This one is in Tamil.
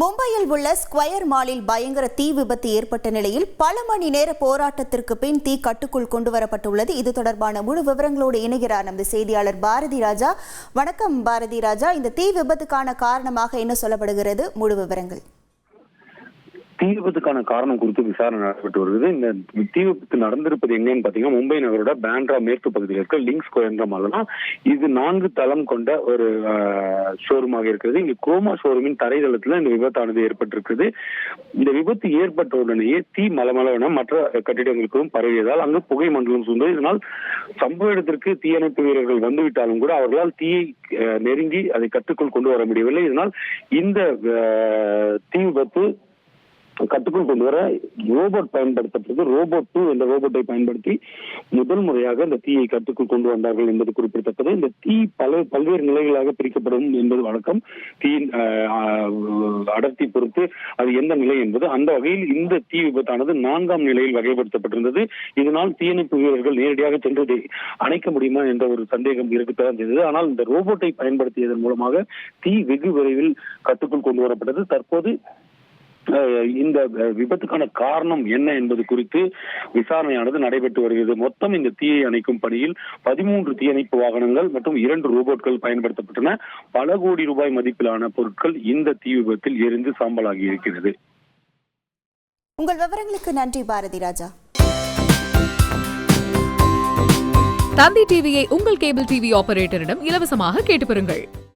மும்பையில் உள்ள ஸ்கொயர் மாலில் பயங்கர தீ விபத்து ஏற்பட்ட நிலையில் பல மணி நேர போராட்டத்திற்கு பின் தீ கட்டுக்குள் கொண்டு வரப்பட்டுள்ளது. இது தொடர்பான முழு விவரங்களோடு இணைகிறார் நமது செய்தியாளர் பாரதி ராஜா. வணக்கம் பாரதி ராஜா. இந்த தீ விபத்துக்கான காரணமாக என்ன சொல்லப்படுகிறது? முழு விவரங்கள். தீ விபத்துக்கான காரணம் குறித்து விசாரணை நடைபெற்று வருகிறது. இந்த தீ விபத்து நடந்திருப்பது எங்கன்னு பாத்தீங்கன்னா மும்பை நகரோட பேண்ட்ரா மேற்கு பகுதியில் இருக்க லிங்க் ஸ்கொயர் என்ற மால் இது நான்கு தளம் கொண்ட ஒரு ஷோரூமாக இருக்கிறது. இங்கு குரோமா ஷோரூமின் தரைதளத்துல இந்த விபத்தானது ஏற்பட்டிருக்கிறது. இந்த விபத்து ஏற்பட்ட உடனேயே தீ மலமளவென மற்ற கட்டிடங்களுக்கும் பரவியதால் அங்கு புகை மண்டலம் சூழ்ந்தது. இதனால் சம்பவ இடத்திற்கு தீயணைப்பு வீரர்கள் வந்துவிட்டாலும் கூட அவர்களால் தீயை நெருங்கி அதை கட்டுக்குள் கொண்டு வர முடியவில்லை. இதனால் இந்த தீ விபத்து கட்டுக்குள் கொண்டு வர ரோபோட் பயன்படுத்தப்பட்டது ரோபோட் டூ என்ற ரோபோட்டை பயன்படுத்தி முதல் முறையாக இந்த தீயை கட்டுக்குள் கொண்டு வந்தார்கள் என்பது குறிப்பிடத்தக்கது. இந்த தீ பல பல்வேறு நிலைகளாக பிரிக்கப்படும் என்பது வழக்கம். தீயின் அடர்த்தி பொறுத்து அது எந்த நிலை என்பது. அந்த வகையில் இந்த தீ விபத்தானது நான்காம் நிலையில் வகைப்படுத்தப்பட்டிருந்தது. இதனால் தீயணைப்பு வீரர்கள் நேரடியாக சென்று அணைக்க முடியுமா என்ற ஒரு சந்தேகம் இருக்கத்தான் செய்தது. ஆனால் இந்த ரோபோட்டை பயன்படுத்தியதன் மூலமாக தீ வெகு விரைவில் கட்டுக்குள் கொண்டு வரப்பட்டது. தற்போது இந்த விபத்துக்கான காரணம் என்ன என்பது குறித்து விசாரணையானது நடைபெற்று வருகிறது. மொத்தம் இந்த தீயை அணைக்கும் பணியில் பதிமூன்று தீயணைப்பு வாகனங்கள் மற்றும் இரண்டு ரோபோட்கள் பயன்படுத்தப்பட்டன. பல கோடி ரூபாய் மதிப்பிலான பொருட்கள் இந்த தீ விபத்தில் எரிந்து சாம்பலாகி இருக்கிறது. உங்கள் விவரங்களுக்கு நன்றி பாரதி ராஜா. தந்தி டிவியை உங்கள் கேபிள் டிவி ஆபரேட்டரிடம் இலவசமாக கேட்டு பெறுங்கள்.